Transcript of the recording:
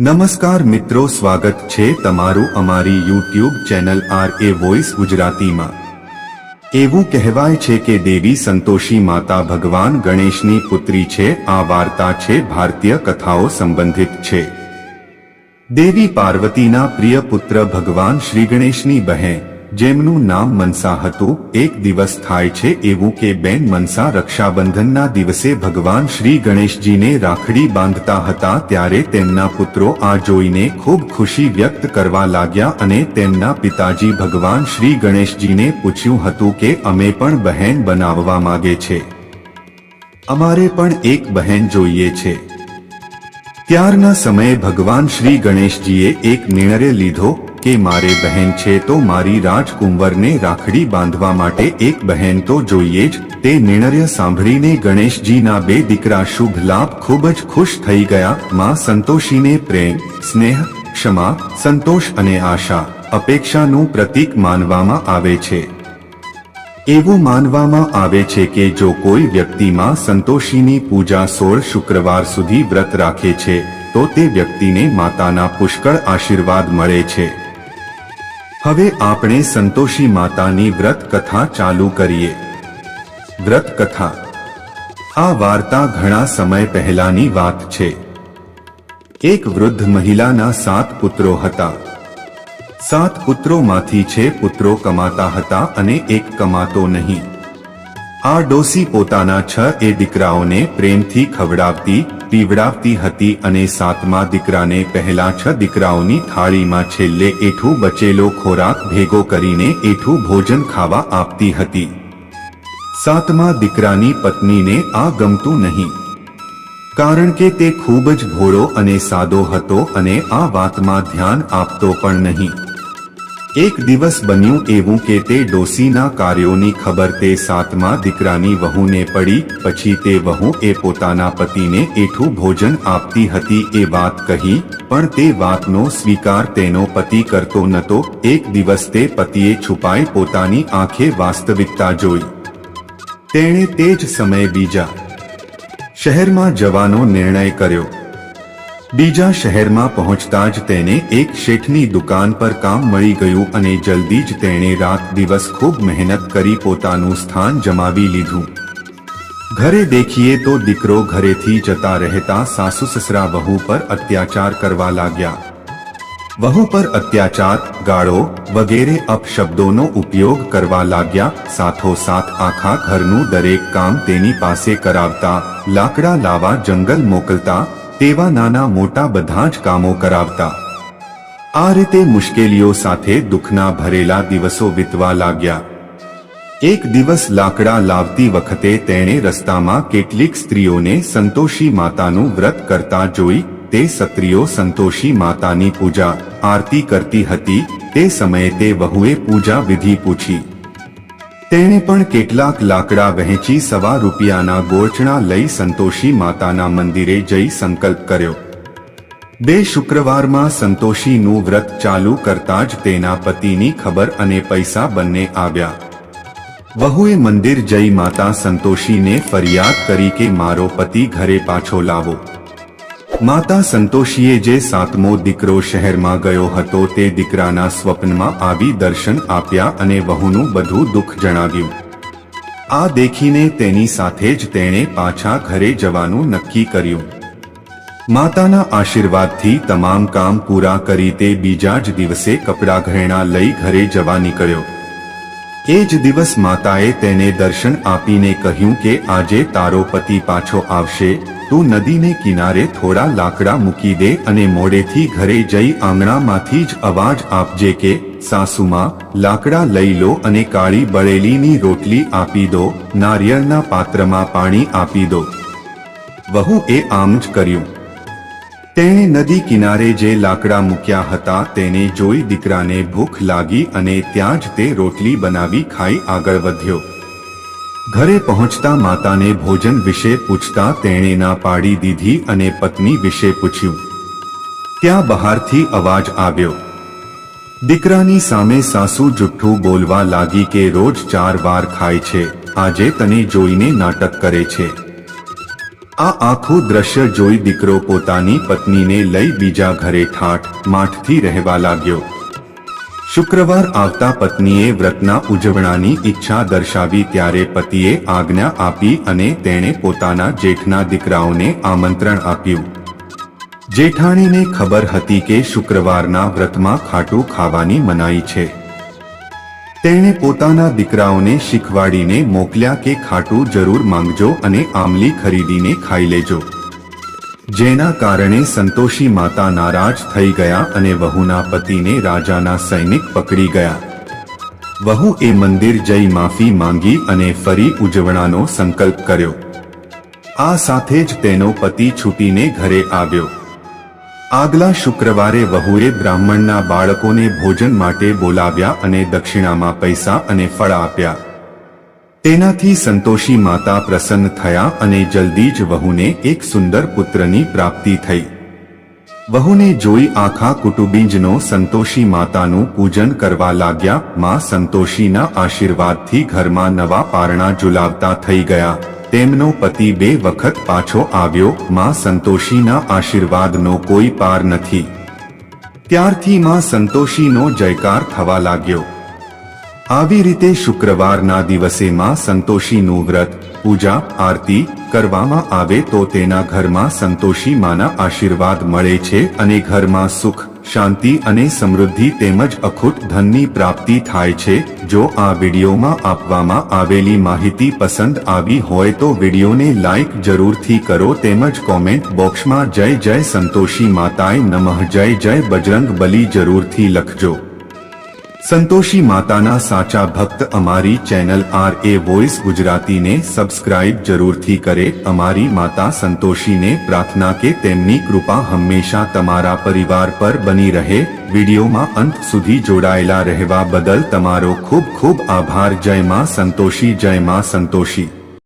નમસ્કાર મિત્રો, સ્વાગત છે તમારું અમારી YouTube channel R A voice ગુજરાતીમાં. એવું કહેવાય છે કે દેવી સંતોષી માતા ભગવાન ગણેશની પુત્રી છે, આ વાર્તા છે, ભારતીય કથાઓ સંબંધિત છે. દેવી પાર્વતીના પ્રિય પુત્ર ભગવાન શ્રી ગણેશની બહેન જેમનું નામ મનસા હતું, એક દિવસ થાય છે એવું કે બેન મનસા રક્ષાબંધનના દિવસે ભગવાન શ્રી ગણેશજીને રાખડી બાંધતા હતા ત્યારે તેમના પુત્રો આ જોઈને ખૂબ ખુશી વ્યક્ત કરવા લાગ્યા અને તેમના પિતાજી ભગવાન શ્રી ગણેશજીને પૂછ્યું હતું કે અમે પણ બહેન બનાવવા માંગે છે. અમારે પણ એક બહેન જોઈએ છે. ત્યારના સમયે ભગવાન શ્રી ગણેશજીએ એક નિર્ણય લીધો કે મારે બહેન છે તો મારી રાજકુંવરને રાખડી બાંધવા માટે એક બહેન તો જોઈએ જ. તે નિર્ણય સાંભળીને ગણેશજીના બે દીકરા શુભ લાભ ખૂબ જ ખુશ થઈ ગયા. માં સંતોષીને પ્રેમ, સ્નેહ, ક્ષમા, સંતોષ અને આશા, અપેક્ષાનું પ્રતીક માનવામાં આવે છે. એવું માનવામાં આવે છે કે જો કોઈ વ્યક્તિમાં સંતોષીની પૂજા સોળ શુક્રવાર સુધી વ્રત રાખે છે, તો તે વ્યક્તિને માતાના પુષ્કળ આશીર્વાદ મળે છે. હવે આપણે સંતોષી માતાની વ્રત કથા ચાલુ કરીએ. વ્રત કથા. આ વાર્તા ઘણા સમય પહેલાની વાત છે. એક વૃદ્ધ મહિલાના સાત પુત્રો હતા. સાત પુત્રોમાંથી છે પુત્રો કમાતા હતા અને એક કમાતો નહીં. આ ડોસી પોતાના છ એ દીકરાઓને પ્રેમથી ખવડાવતી, પીવડાવતી હતી અને સાતમા દીકરાને પહેલા છ દીકરાઓની થાળીમાં છેલ્લે એઠું બચેલો ખોરાક ભેગો કરીને એઠું ભોજન ખાવા આપતી હતી. સાતમા દીકરાની પત્નીને આ ગમતું નહીં. કારણ કે તે ખૂબ જ ભોળો અને સાદો હતો અને આ વાતમાં ધ્યાન આપતો પણ નહીં. એક દિવસ બન્યું એવું કે તે ડોસીના કાર્યોની ખબર તે સાતમા દીકરાની વહુને પડી, પછી તે વહુ એ પોતાના પતિને એઠું ભોજન આપતી હતી એ વાત કહી, પણ તે વાતનો સ્વીકાર તેનો પતિ કરતો નતો, એક દિવસ તે પતિએ છુપાઈ પોતાની આંખે વાસ્તવિકતા જોઈ. તેણે તે જ સમયે બીજા શહેરમાં જવાનો નિર્ણય કર્યો. બીજા શહેરમાં પહોંચતા જ તેને એક શેઠની દુકાન પર કામ મળી ગયું અને જલ્દી જ તેણે રાત દિવસ ખૂબ મહેનત કરી પોતાનું સ્થાન જમાવી લીધું. ઘરે દેખીએ તો દીકરો ઘરેથી જતા રહેતા સાસુ સસરા વહુ પર અત્યાચાર કરવા લાગ્યા. વહુ પર અત્યાચાર, ગાળો વગેરે અપશબ્દોનો ઉપયોગ કરવા લાગ્યા, સાથોસાથ આખા ઘરનું દરેક કામ તેની પાસે કરાવતા, લાકડા લાવા જંગલ મોકલતા તેવા નાના મોટા બધા જ કામો કરાવતા. આ રીતે મુશ્કેલીઓ સાથે દુઃખના ભરેલા દિવસો વીતવા લાગ્યા. એક દિવસ લાકડા લાવતી વખતે તેણે રસ્તામાં કેટલીક સ્ત્રીઓને સંતોષી માતાનું વ્રત કરતા જોઈ, તે સત્રીઓ સંતોષી માતાની પૂજા, આરતી કરતી હતી, તે સમયે તે વહુએ પૂજા વિધિ પૂછી. તેણે પણ કેટલાક લાકડા વહેંચી સવા રૂપિયાના ગોળચણા લઈ સંતોષી માતાના મંદિરે જઈ સંકલ્પ કર્યો. બે શુક્રવારમાં સંતોષીનું વ્રત ચાલુ કરતા જ તેના પતિની ખબર અને પૈસા બંને આવ્યા. વહુએ મંદિર જઈ માતા સંતોષીને ફરિયાદ કરી કે મારો પતિ ઘરે પાછો લાવો. માતા સંતોષીએ જે સાતમો દીકરો શહેરમાં ગયો હતો તે દીકરાના સ્વપ્નમાં આવી દર્શન આપ્યા અને વહુનું બધું દુઃખ જણાવ્યું. આ દેખીને તેની સાથે જ તેણે પાછા ઘરે જવાનું નક્કી કર્યું. માતાના આશીર્વાદથી તમામ કામ પૂરા કરી તે બીજા જ દિવસે કપડાં ઘરેણા લઈ ઘરે જવા નીકળ્યો. એ જ દિવસ માતાએ તેને દર્શન આપીને કહ્યું કે આજે તારો પતિ પાછો આવશે. તું નદીને કિનારે થોડા લાકડા મૂકી દે અને મોડેથી ઘરે જઈ આંગણામાંથી જ અવાજ આપજે કે, સાસુમાં, લાકડા લઈ લો અને કાળી બળેલીની રોટલી આપી દો, નારિયેળના પાત્રમાં પાણી આપી દો. વહુ એ આમ જ કર્યું. તેણે નદી કિનારે જે લાકડા મૂક્યા હતા તેને જોઈ દીકરાને ભૂખ લાગી અને ત્યાં જ તે રોટલી બનાવી ખાઈ આગળ વધ્યો. ઘરે પહોંચતા માતાને ભોજન વિશે પૂછતા તેણે ના પાડી દીધી અને પત્ની વિશે પૂછ્યું. ત્યાં બહારથી અવાજ આવ્યો. દીકરાની સામે સાસુ જુઠ્ઠું બોલવા લાગી કે રોજ ચાર વાર ખાય છે. આજે તને જોઈને નાટક કરે છે. આ આખું દ્રશ્ય જોઈ દીકરો પોતાની પત્નીને લઈ બીજા ઘરે ઠાઠ માઠથી રહેવા લાગ્યો. શુક્રવાર આવતા પત્નીએ વ્રતના ઉજવણાની ઈચ્છા દર્શાવી ત્યારે પતિએ આજ્ઞા આપી અને તેણે પોતાના જેઠના દીકરાઓને આમંત્રણ આપ્યું. જેઠાણીને ખબર હતી કે શુક્રવારના વ્રતમાં ખાટું ખાવાની મનાઈ છે. તેણે પોતાના દીકરાઓને શીખવાડીને મોકલ્યા કે ખાટું જરૂર માંગજો અને આમલી ખરીદીને ખાઈ લેજો. જેના કારણે સંતોષી માતા નારાજ થઈ ગયા અને વહુના પતિને રાજાના સૈનિક પકડી ગયા. વહુ એ મંદિર જઈ માફી માંગી અને ફરી ઉજવણાનો સંકલ્પ કર્યો. આ સાથે જ તેનો પતિ છૂટીને ઘરે આવ્યો. આગલા શુક્રવારે વહુએ બ્રાહ્મણના બાળકોને ભોજન માટે બોલાવ્યા અને દક્ષિણામાં પૈસા અને ફળ આપ્યા. તેનાથી સંતોષી માતા પ્રસન્ન થયા અને જલ્દી જ વહુને એક સુંદર પુત્રની પ્રાપ્તિ થઈ. વહુને જોઈ આખા કુટુંબીજનો સંતોષી માતાનું પૂજન કરવા લાગ્યા, માં સંતોષીના આશીર્વાદથી ઘરમાં નવા પારણા ઝુલાવતા થઈ ગયા. તેમનો પતિ બે વખત પાછો આવ્યો, માં સંતોષીના આશીર્વાદનો કોઈ પાર નથી. ત્યારથી માં સંતોષીનો જયકાર થવા લાગ્યો. આવી રીતે શુક્રવારના દિવસે માં સંતોષીનું વ્રત, પૂજા, આરતી કરવામાં આવે તો તેના ઘરમાં સંતોષી માના આશીર્વાદ મળે છે અને ઘરમાં સુખ શાંતિ અને સમૃદ્ધિ તેમજ અખૂટ ધનની પ્રાપ્તિ થાય છે. જો આ વિડીયોમાં આપવામાં આવેલી માહિતી પસંદ આવી હોય તો વિડીયોને લાઈક જરૂરથી કરો તેમજ કોમેન્ટ બોક્સમાં જય જય સંતોષી માતાએ નમઃ જય જય બજરંગ બલી જરૂરથી લખજો. સંતોષી માતાના સાચા ભક્ત અમારી ચેનલ આર એ વોઇસ ગુજરાતીને સબસ્ક્રાઇબ જરૂરથી કરે. અમારી માતા સંતોષીને પ્રાર્થના કે તેમની કૃપા હંમેશા તમારા પરિવાર પર બની રહે. વિડીયોમાં અંત સુધી જોડાયેલા રહેવા બદલ તમારો ખૂબ ખૂબ આભાર. જય માં સંતોષી, જય માં સંતોષી.